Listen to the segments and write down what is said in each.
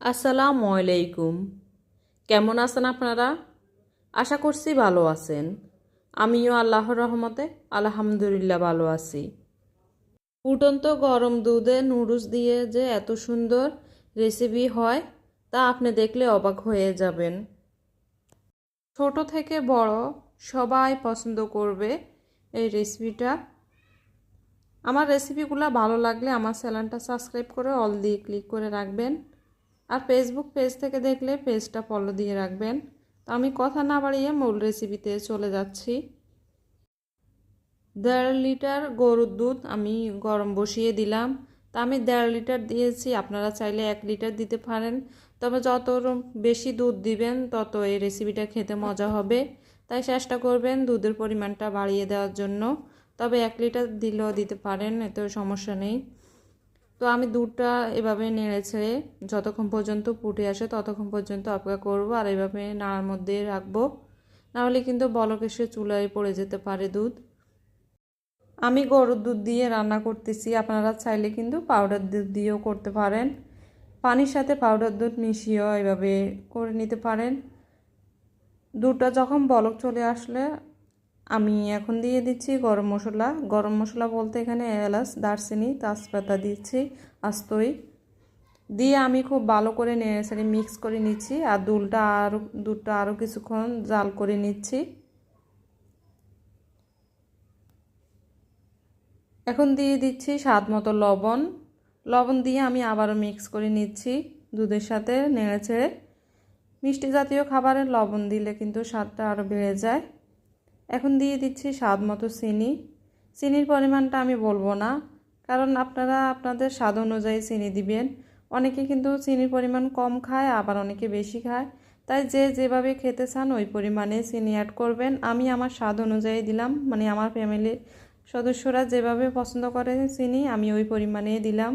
আসসালামু আলাইকুম। কেমন আছেন আপনারা? আশা করছি ভালো আছেন। আমিও আল্লাহর রহমতে আলহামদুলিল্লাহ ভালো আছি। ফুটন্ত গরম দুধে নুডলস দিয়ে যে এত সুন্দর রেসিপি হয়, তা আপনি দেখলে অবাক হয়ে যাবেন। ছোট থেকে বড় সবাই পছন্দ করবে এই রেসিপিটা। আমার রেসিপিগুলো ভালো লাগলে আমার চ্যানেলটা সাবস্ক্রাইব করে অল দিয়ে ক্লিক করে রাখবেন। আর ফেসবুক পেজ থেকে দেখলে পেজটা ফলো দিয়ে রাখবেন। তো আমি কথা না বাড়িয়ে মূল রেসিপিতে চলে যাচ্ছি। দেড় লিটার গরুর দুধ আমি গরম বসিয়ে দিলাম। তা আমি দেড় লিটার দিয়েছি, আপনারা চাইলে এক লিটার দিতে পারেন। তবে যত বেশি দুধ দিবেন, তত এই রেসিপিটা খেতে মজা হবে। তাই চেষ্টা করবেন দুধের পরিমাণটা বাড়িয়ে দেওয়ার জন্য। তবে এক লিটার দিলেও দিতে পারেন, এতে সমস্যা নেই। তো আমি দুধটা এভাবে নেড়ে ছেড়ে যতক্ষণ পর্যন্ত ফুটে আসে ততক্ষণ পর্যন্ত অপেক্ষা করব আর এভাবে নাড়ার মধ্যে রাখব। নাহলে কিন্তু বলক এসে চুলায় পড়ে যেতে পারে দুধ। আমি গরুর দুধ দিয়ে রান্না করতেছি। আপনারা চাইলে কিন্তু পাউডার দুধ দিয়েও করতে পারেন। পানির সাথে পাউডার দুধ মিশিয়েও এভাবে করে নিতে পারেন। দুধটা যখন বলক চলে আসলে আমি এখন দিয়ে দিচ্ছি গরম মশলা। গরম মশলা বলতে এখানে এলাচ, দারচিনি, তেজপাতা দিচ্ছি, আস্তই। দিয়ে আমি খুব ভালো করে নেড়ে মিক্স করে নিচ্ছি আর দুলটা আরও দুধটা আরও কিছুক্ষণ জাল করে নিচ্ছি। এখন দিয়ে দিচ্ছি স্বাদ মতো লবণ। লবণ দিয়ে আমি আবারও মিক্স করে নিচ্ছি দুধের সাথে নেড়ে ছেড়ে মিষ্টি জাতীয় খাবারে লবণ দিলে কিন্তু স্বাদটা আরও বেড়ে যায়। এখন দিয়ে দিচ্ছি স্বাদ মতো চিনি। চিনির পরিমাণটা আমি বলব না, কারণ আপনারা আপনাদের স্বাদ অনুযায়ী চিনি দিবেন। অনেকে কিন্তু চিনির পরিমাণ কম খায়, আবার অনেকে বেশি খায়। তাই যে যেভাবে খেতে চান, ওই পরিমাণে চিনি অ্যাড করবেন। আমি আমার স্বাদ অনুযায়ী দিলাম মানে আমার ফ্যামিলির সদস্যরা যেভাবে পছন্দ করে চিনি, আমি ওই পরিমাণে দিলাম।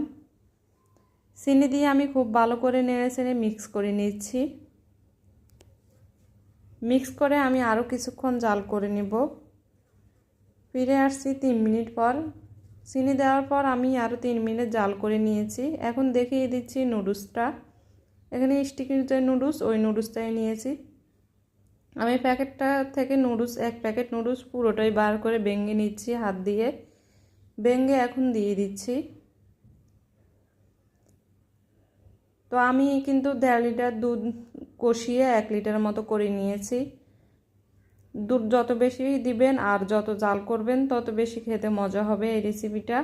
চিনি দিয়ে আমি খুব ভালো করে নেড়ে চেড়ে মিক্স করে নিচ্ছি। মিক্স করে আমি আরও কিছুক্ষণ জাল করে নিব। ফিরে আসছি তিন মিনিট পর। চিনি দেওয়ার পর আমি আরও তিন মিনিট জাল করে নিয়েছি। এখন দেখিয়ে দিচ্ছি নুডলসটা। এখানে স্টিকি যে নুডলস, ওই নুডলসটাই নিয়েছি। আমি প্যাকেটটা থেকে নুডলস, এক প্যাকেট নুডলস পুরোটাই বার করে ভেঙে নিচ্ছি হাত দিয়ে। ভেঙে এখন দিয়ে দিচ্ছি। তো আমি কিন্তু দেড় লিটার দুধ কষিয়ে এক লিটার মতো করে নিয়েছি। দুধ যত বেশি দিবেন আর যত জাল করবেন, তত বেশি খেতে মজা হবে এই রেসিপিটা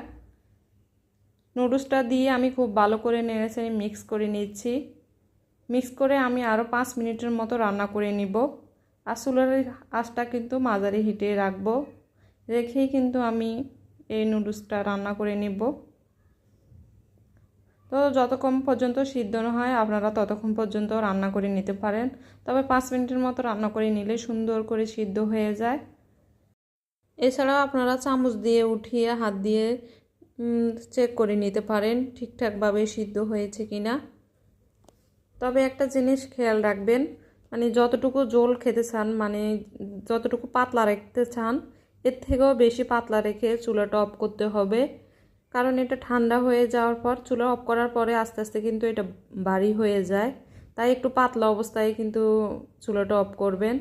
নুডলসটা দিয়ে আমি খুব ভালো করে নেড়েছে মিক্স করে নিচ্ছি। মিক্স করে আমি আরও পাঁচ মিনিটের মতো রান্না করে নিব। আর চুলার আঁচটা কিন্তু মাঝারি হিটে রাখব। রেখেই কিন্তু আমি এই নুডলসটা রান্না করে নিব। তো যতক্ষণ পর্যন্ত সিদ্ধ না হয়, আপনারা ততক্ষণ পর্যন্ত রান্না করে নিতে পারেন। তবে পাঁচ মিনিটের মতো রান্না করে নিলে সুন্দর করে সিদ্ধ হয়ে যায়। এছাড়াও আপনারা চামচ দিয়ে উঠিয়ে হাত দিয়ে চেক করে নিতে পারেন ঠিকঠাকভাবে সিদ্ধ হয়েছে কি না তবে একটা জিনিস খেয়াল রাখবেন মানে যতটুকু জল খেতে চান মানে যতটুকু পাতলা রাখতে চান, এর থেকেও বেশি পাতলা রেখে চুলাটা অফ করতে হবে। কারণ এটা ঠান্ডা হয়ে যাওয়ার পর চুলা অফ করার পরে আস্তে আস্তে কিন্তু এটা ভারী হয়ে যায়। তাই একটু পাতলা অবস্থায় কিন্তু চুলাটা অফ করবেন।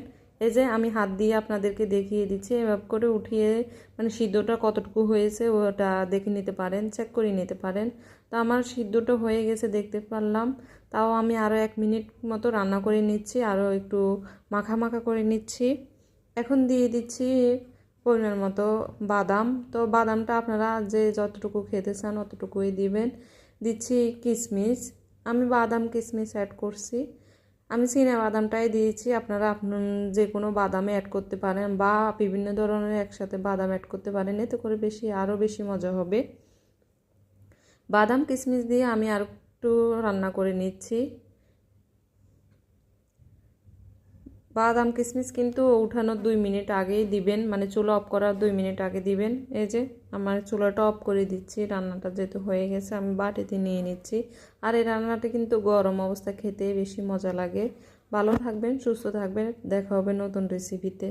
এই যে আমি হাত দিয়ে আপনাদেরকে দেখিয়ে দিচ্ছি, এভাবে করে উঠিয়ে মানে সিদ্ধটা কতটুকু হয়েছে ওটা দেখে নিতে পারেন চেক করে নিতে পারেন। তো আমার সিদ্ধটা হয়ে গেছে দেখতে পারলাম। তাও আমি আরও এক মিনিট মতো রান্না করে নিচ্ছি আরও একটু মাখা মাখা করে নিচ্ছি। এখন দিয়ে দিচ্ছি পরিমাণ মতো বাদাম। তো বাদামটা আপনারা যে যতটুকু খেতে চান অতটুকুই দিবেন। দিচ্ছি কিশমিশ আমি বাদাম কিশমিশ অ্যাড করছি। আমি চিনা বাদামটাই দিয়েছি। আপনারা আপনার যে কোনো বাদামে অ্যাড করতে পারেন বা বিভিন্ন ধরনের একসাথে বাদাম অ্যাড করতে পারেন। এতে করে বেশি, আরও বেশি মজা হবে। বাদাম কিশমিশ দিয়ে আমি আর একটু রান্না করে নিচ্ছি। বাদাম কিশমিশ কিন্তু উঠানোর দুই মিনিট আগেই দিবেন মানে চুলা অফ করার দুই মিনিট আগে দিবেন। এই যে আমার চুলাটা অফ করে দিচ্ছি, রান্নাটা যেহেতু হয়ে গেছে আমি বাটিতে নিয়ে নিচ্ছি। আর এই রান্নাটা কিন্তু গরম অবস্থা খেতে বেশি মজা লাগে। ভালো থাকবেন, সুস্থ থাকবেন, দেখা হবে নতুন রেসিপিতে